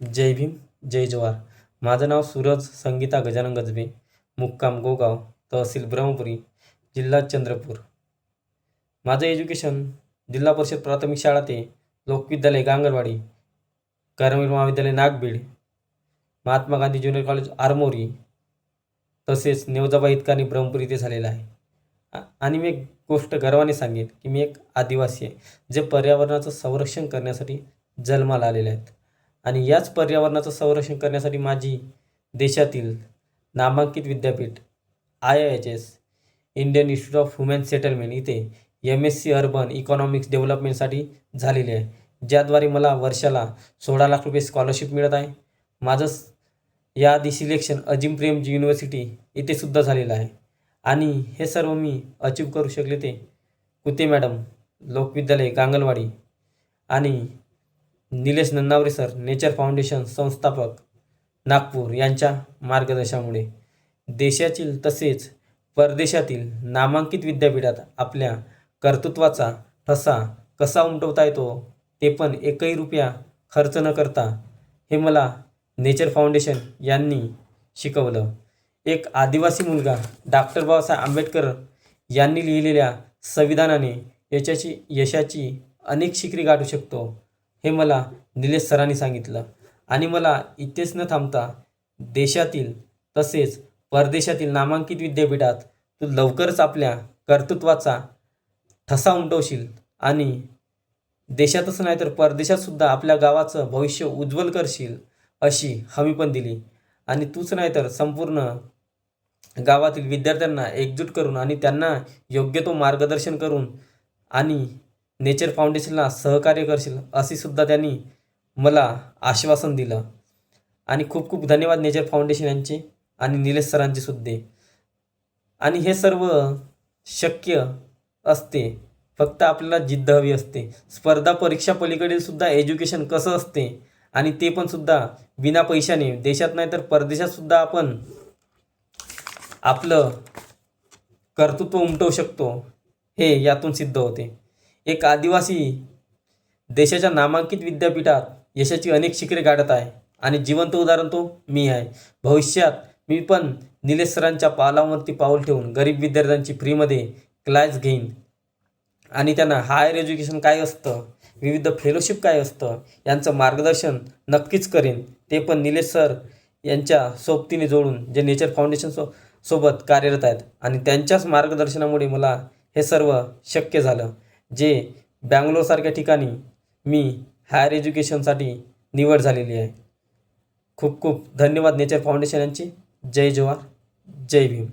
जय भीम जय जवार माझं नाव सूरज संगीता गजानन गजबे. मुक्काम गोगाव तहसील ब्रह्मपुरी जिल्हा चंद्रपूर. माझं एज्युकेशन जिल्हा परिषद प्राथमिक शाळा ते लोकविद्यालय गांगरवाडी कर्मवीर महाविद्यालय नागबीड महात्मा गांधी ज्युनियर कॉलेज आरमोरी तसेच नेवजाबा हितकानी ब्रह्मपुरी इथे झालेलं आहे. आणि मी एक गोष्ट गर्वाने सांगेन की मी एक आदिवासी आहे जे पर्यावरणाचं संरक्षण करण्यासाठी जन्माला आलेले आहेत. आणि याच पर्यावरणाचं संरक्षण करण्यासाठी माझी देशातील नामांकित विद्यापीठ I I H S Indian Institute of Human Settlement इथे M S C urban economics डेव्हलपमेंटसाठी झालेली आहे ज्याद्वारे मला वर्षाला सोळा लाख रुपये स्कॉलरशिप मिळत आहे. माझं या याआधी सिलेक्शन अजिम प्रेमजी युनिव्हर्सिटी इथेसुद्धा झालेलं आहे. आणि हे सर्व मी अचीव करू शकले ते कुते मॅडम लोकविद्यालय गांगलवाडी आणि Nilesh Nannaware sir nature foundation संस्थापक नागपूर यांच्या मार्गदर्शनामुळे देशातील तसेच परदेशातील नामांकित विद्यापीठात आपल्या कर्तृत्वाचा ठसा कसा उमटवता येतो ते पण एकही रुपया खर्च न करता हे मला नेचर फाउंडेशन यांनी शिकवलं. एक आदिवासी मुलगा डॉक्टर बाबासाहेब आंबेडकर यांनी लिहिलेल्या संविधानाने यशाची यशाची अनेक शिखरी गाठू शकतो. हे मला निलेश सरांनी सांगितलं. आणि मला इथेच न थांबता देशातील तसेच परदेशातील नामांकित विद्यापीठात तू लवकरच आपल्या कर्तृत्वाचा ठसा उमटवशील आणि देशातच नाही तर परदेशातसुद्धा आपल्या गावाचं भविष्य उज्ज्वल करशील अशी हमी पण दिली. आणि तूच नाही तर संपूर्ण गावातील विद्यार्थ्यांना एकजूट करून आणि त्यांना योग्य तो मार्गदर्शन करून आणि नेचर फाउंडेशनला सहकार्य करशील असे सुद्धा त्यांनी मला आश्वासन दिलं. आणि खूप खूप धन्यवाद नेचर फाउंडेशन यांचे आणि निलेश सरांचे सुद्धा. आणि हे सर्व शक्य असते. फक्त आपल्याला जिद्द हवी असते. स्पर्धा परीक्षा पलीकडील सुद्धा एज्युकेशन कसं असते? आणि ते पण सुद्धा बिना पैशाने. देशात नाही तर परदेशात सुद्धा आपण आपलं कर्तृत्व उमटवू शकतो. हे यातून सिद्ध होते. एक आदिवासी देशाच्या नामांकित विद्यापीठात यशाची अनेक शिखरे गाठत आहे आणि जिवंत उदाहरण तो मी आहे. भविष्यात मी पण निलेश सरांच्या पावलावरती पाऊल ठेवून गरीब विद्यार्थ्यांची फ्रीमध्ये क्लास घेईन. आणि त्यांना हायर एज्युकेशन काय असतं? विविध फेलोशिप काय असतं? यांचं मार्गदर्शन नक्कीच करेन. ते पण निलेश सर यांच्या सोबतीने जोडून जे नेचर फाउंडेशन सो सोबत कार्यरत आहेत. आणि त्यांच्याच मार्गदर्शनामुळे मला हे सर्व शक्य झालं. जे बँगलोरसारख्या ठिकाणी मी हायर एज्युकेशनसाठी निवड झालेली आहे. खूप खूप धन्यवाद नेचर फाउंडेशन यांची. जय जवाहर जय भीम.